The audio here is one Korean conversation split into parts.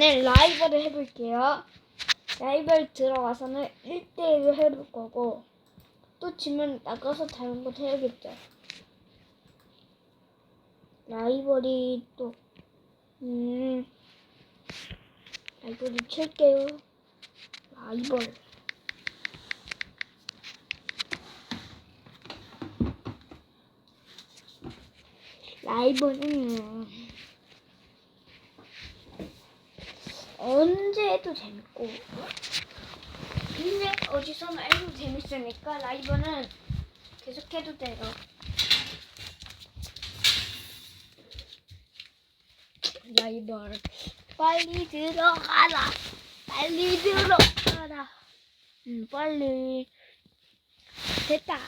네, 라이벌을 해볼게요. 라이벌 들어가서는 1대1을 해볼 거고, 또 지면 나가서 다른 것 해야겠죠. 라이벌이 또, 음, 라이벌이 칠게요. 라이벌. 라이벌은 언제 해도 재밌고. 근데 어디서나 해도 재밌으니까 라이벌은 계속 해도 돼요. 라이벌. 빨리 들어가라. 빨리 들어가라. 음 빨리. 됐다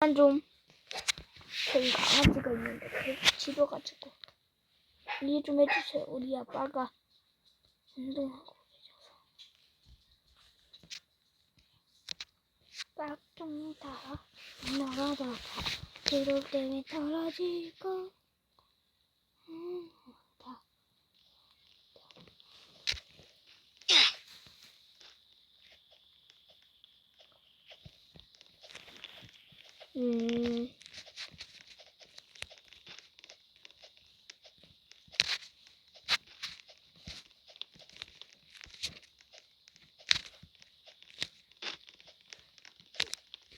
좀 저희 강아지가 있는데 그 집어가지고 이해 좀 해주세요. 우리 아빠가 운동하고 계셔서 깍종다 날아다 그럴 때면 떨어지고 음, 음.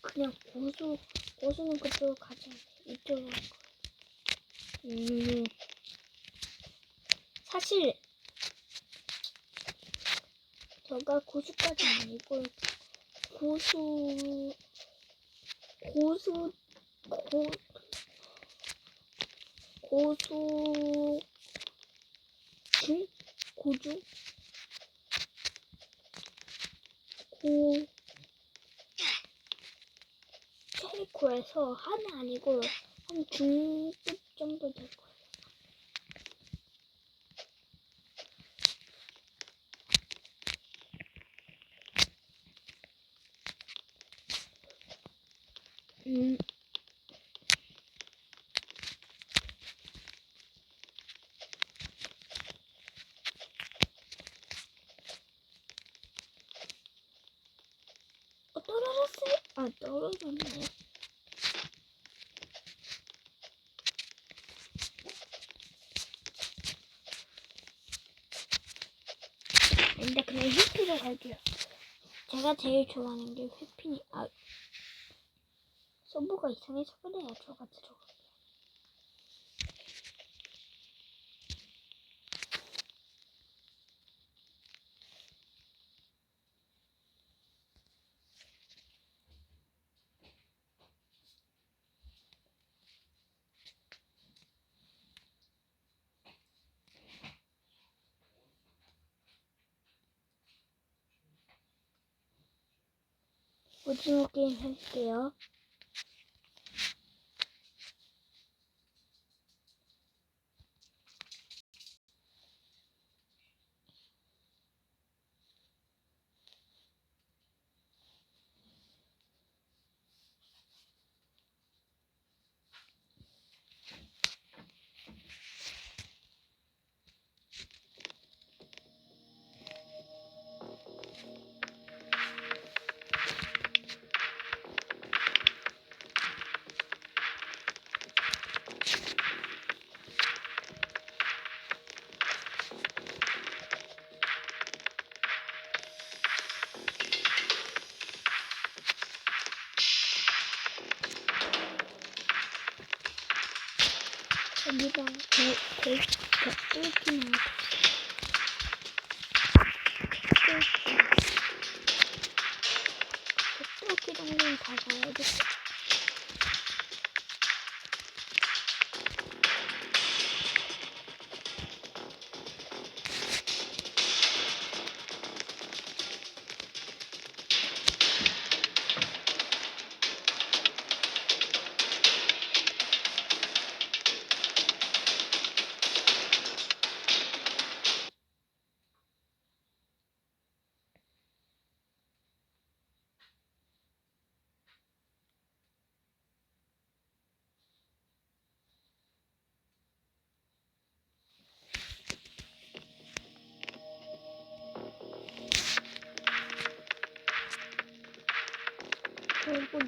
그냥 고수 고수는 그쪽으로 가지 이쪽으로 갈 거야. 음. 사실 저가 고수까지 아니고 고수 고수 고 고수 중 고주 고 체리코에서 하나 아니고 한 중급 정도 될 거예요. 음. 어, 떨어졌어요? 아, 떨어졌네. 근데 그냥 휘피로 갈게요. 제가 제일 좋아하는 게 휘피니, 아, 서브가 이상해서 그래요. 저가 들어가. 오징어 게임 할게요. 여기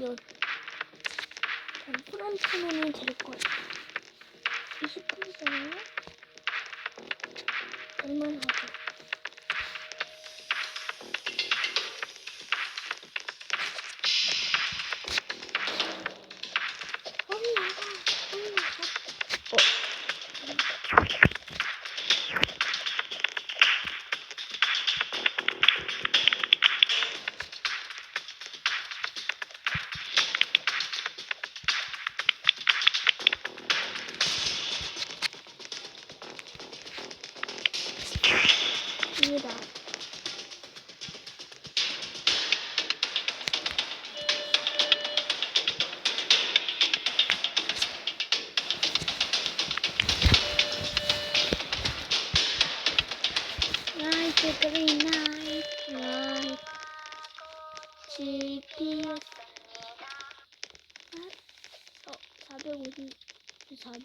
그리고 여 프런트맨이 될 거야. 20%잖아요? 갑니다. Light, green light, light. GPS. 어, 453번.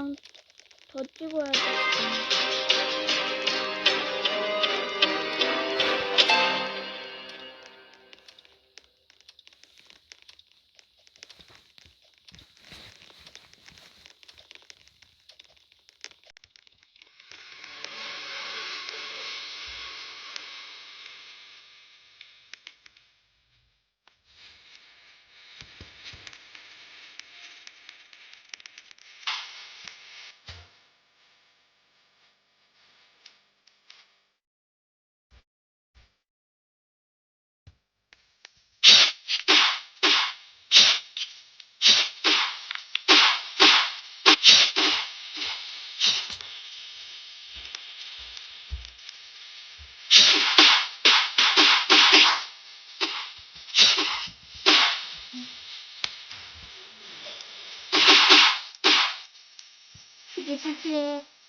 영상 더 찍어야 돼. 谢谢。